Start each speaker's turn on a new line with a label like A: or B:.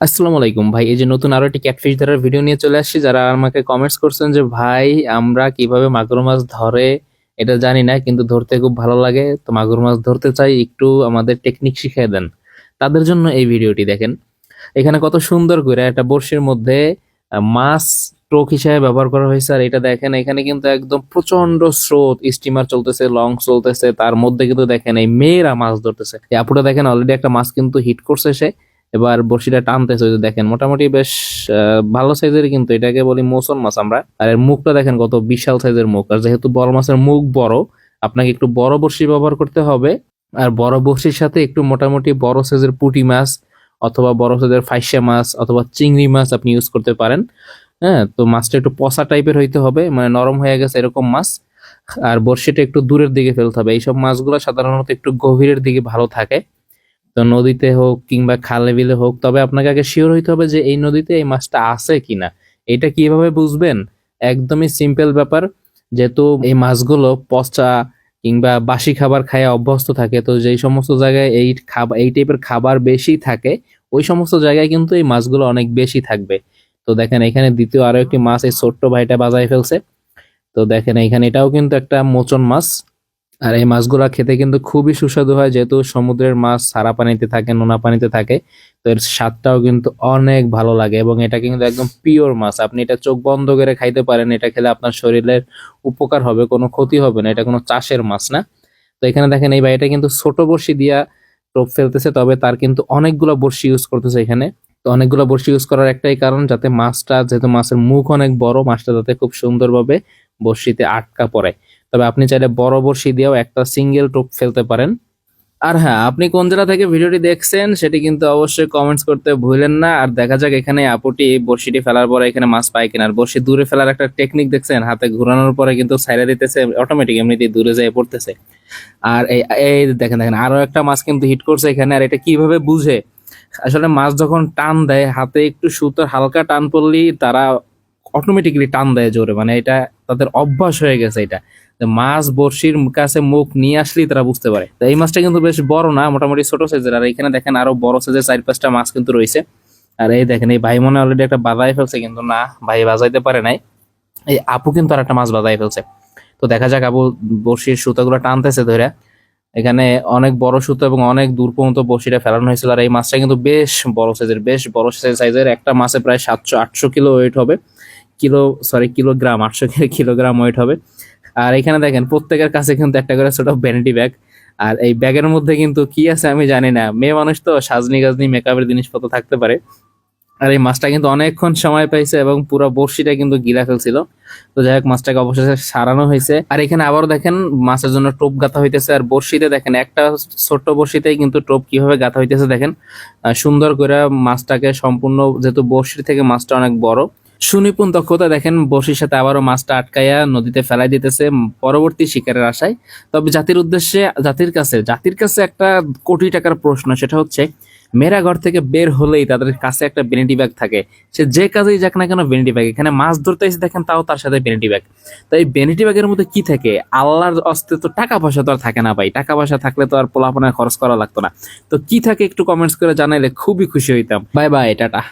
A: আসসালামু আলাইকুম। ভাই, এই যে নতুন আরও একটি ক্যাটফিশ ধরার ভিডিও নিয়ে চলে আসছি। যারা আমাকে কমেন্টস করছেন যে, ভাই, আমরা কীভাবে মাগুর মাছ ধরে? এটা জানি না, কিন্তু ধরতে খুব ভালো লাগে। তো মাগুর মাছ ধরতে চাই, একটু আমাদের টেকনিক শিখিয়ে দেন। তাদের জন্য এই ভিডিওটি দেখেন। এখানে কত সুন্দর করে একটা বড়শির মধ্যে মাছ টোক হিসেবে ব্যবহার করা হয়েছে। আর এটা দেখেন, এখানে কিন্তু একদম প্রচণ্ড স্রোত স্টিমার চলতেছে লং চলতেছে। তার মধ্যে কিন্তু দেখেন, এই মেয়েরা মাছ ধরতেছে। আপুটা দেখেন অলরেডি একটা মাছ কিন্তু হিট করছে সে। এবার বড়শিটা টানতেছে ওই যে দেখেন, মোটামুটি বেশ ভালো সাইজের কিন্তু এটাকে বলি মোসন মাছ আমরা। আর এর মুখটা দেখেন কত বিশাল সাইজের মুখ। আর যেহেতু বড় মাছের মুখ বড়, আপনাকে একটু বড় বড়শি ব্যবহার করতে হবে। আর বড় বড়শির সাথে একটু মোটামুটি বড় সাইজের পুঁটি মাছ অথবা বড় সাইজের ফাইসা মাছ অথবা চিংড়ি মাছ আপনি ইউজ করতে পারেন। হ্যাঁ তো মাছটা একটু পচা টাইপের হইতে হবে মানে নরম হয়ে গেছে এরকম মাছ। আর বড়শিটা একটু দূরের দিকে ফেলতে হবে। এইসব মাছগুলো সাধারণত একটু গভীরের দিকে ভালো থাকে। তো নদীতে হোক কিংবা খালে বিলে হোক, তবে আপনাকে আগে শিওর হইতে হবে যে এই নদীতে এই মাছটা আছে কিনা। এটা কীভাবে বুঝবেন? একদমই সিম্পল ব্যাপার। যেহেতু এই মাছগুলো পচা কিংবা বাসি খাবার খায় অভ্যস্ত থাকে, তো যেই সমস্ত জায়গায় এই খাবার এই টাইপের খাবার বেশি থাকে, ওই সমস্ত জায়গায় কিন্তু এই মাছগুলো অনেক বেশি থাকবে। তো দেখেন এখানে দ্বিতীয় আরও একটি মাছ, এই ছোট্ট ভাইটা বাজায় ফেলছে। তো দেখেন এখানে এটাও কিন্তু একটা মোচন মাছ। আর এই মাছগুলা খেতে কিন্তু খুবই সুস্বাদু হয়, যেহেতু সমুদ্রের মাছ সারা পানিতে থাকে, নোনা পানিতে থাকে, তো এর স্বাদটাও কিন্তু অনেক ভালো লাগে এবং এটা কিন্তু একদম পিওর মাছ। আপনি এটা চোখ বন্ধ করে খাইতে পারেন, এটা খেলে আপনার শরীরের উপকার হবে, কোনো ক্ষতি হবে না, এটা কোনো চাষের মাছ না। তো এখানে দেখেন, এই ভাইটা কিন্তু ছোট বড়শি দিয়া টোপ ফেলতেছে, তবে তার কিন্তু অনেকগুলো বড়শি ইউজ করতেছে এখানে। তো অনেকগুলো বড়শি ইউজ করার একটাই কারণ, যাতে মাছটা, যেহেতু মাছের মুখ অনেক বড়, মাছটা যাতে খুব সুন্দরভাবে বড়শিতে আটকা পড়ে। তবে আপনি চাইলে বড় বড়শি দিয়েও একটা সিঙ্গেল টোপ ফেলতে পারেন। আর হ্যাঁ আপনি কোন জেলা থেকে ভিডিওটি দেখছেন সেটি কিন্তু অবশ্যই কমেন্টস করতে ভুলেন না। আর দেখা যাক এখানে আপুটি বড়শিটি ফেলার পরে এখানে মাছ পায় কিনা। আর বড়শি দূরে ফেলার একটা টেকনিক দেখছেন, হাতে ঘোরানোর পরে কিন্তু সাইডে দিতেছে অটোমেটিক এমনিতেই দূরে যেয়ে পড়তেছে। আর এই দেখেন দেখেন, আরও একটা মাছ কিন্তু হিট করছে এখানে। আর এটা কীভাবে বুঝে? আসলে মাছ যখন টান দেয়, হাতে একটু সুতোর হালকা টান পড়লেই তারা অটোমেটিকলি টান দেয় জোরে। মানে এটা তাদের অভ্যাস হয়ে গেছে এটা। মাছ, বড়শির কাছে মুখ নিয়ে আসলেই তারা বুঝতে পারে। তো এই মাছটা কিন্তু বেশ বড় না, মোটামুটি ছোট সাইজের আর এখানে দেখেন আরও বড় সাইজের চার পাঁচটা মাছ কিন্তু রয়েছে। আর এই দেখেন, এই ভাই মনে অলরেডি একটা বাজাই ফেলছে, কিন্তু না, ভাই বাজাইতে পারে নাই। এই আপু কিন্তু আর একটা মাছ বাজাই ফেলছে। তো দেখা যাক আপু বড়শির সুতাগুলো টানতেছে ধরে এখানে অনেক বড় সুতো এবং অনেক দূর পর্যন্ত বড়শিটা ফেলানো হয়েছিল। আর এই মাছটা কিন্তু বেশ বড় সাইজের বেশ বড় সাইজের একটা মাছে প্রায় সাতশো, আটশো কিলো ওয়েট হবে। কিলো সরি কিলোগ্রাম, আটশো কিলোগ্রাম ওয়েট হবে। আর এখানে দেখেন, প্রত্যেকের কাছে কিন্তু একটা করে ছোট ভ্যানিটি ব্যাগ আর এই ব্যাগের মধ্যে কিন্তু কি আছে আমি জানি না। মেয়ে মানুষ তো, সাজনি গাজনি, মেকআপের জিনিসপত্র থাকতে পারে। আর এই মাছটা কিন্তু অনেকক্ষণ সময় পাইছে এবং পুরো বড়শিটা কিন্তু গিলা ফেলছিল। তো যাই হোক, মাছটাকে অবশেষে সারানো হয়েছে। আর এখানে আবারও দেখেন, মাছের জন্য টোপ গাঁথা হইতেছে। আর বড়শিতে দেখেন, একটা ছোট্ট বড়শিতেই কিন্তু টোপ কীভাবে গাঁথা হইতেছে দেখেন। সুন্দর করে মাছটাকে সম্পূর্ণ, যেহেতু বড়শির থেকে মাছটা অনেক বড় সুনিপুণ দক্ষতা দেখেন বসির সাথে আবারও মাছটা আটকাইয়া নদীতে ফেলাই দিতেছে পরবর্তী শিকারের আশায়। তবে জাতির উদ্দেশ্যে, জাতির কাছে জাতির কাছে একটা কোটি টাকার প্রশ্ন, সেটা হচ্ছে মেয়েরা ঘর থেকে বের হলেই তাদের কাছে একটা বেনিটি ব্যাগ থাকে। সে যে কাজেই যাক না কেন বেনিটি ব্যাগ এখানে মাছ ধরতে এসে দেখেন তাও তার সাথে বেনিটি ব্যাগ তো এই বেনিটি ব্যাগের মধ্যে কি থাকে? আল্লাহর অস্তিত্ব টাকা পয়সা তো আর থাকে না ভাই, টাকা পয়সা থাকলে তো আর পোলাপনের খরচ করা লাগতো না। তো কি থাকে একটু কমেন্টস করে জানাইলে খুবই খুশি হইতাম। Bye bye, tata.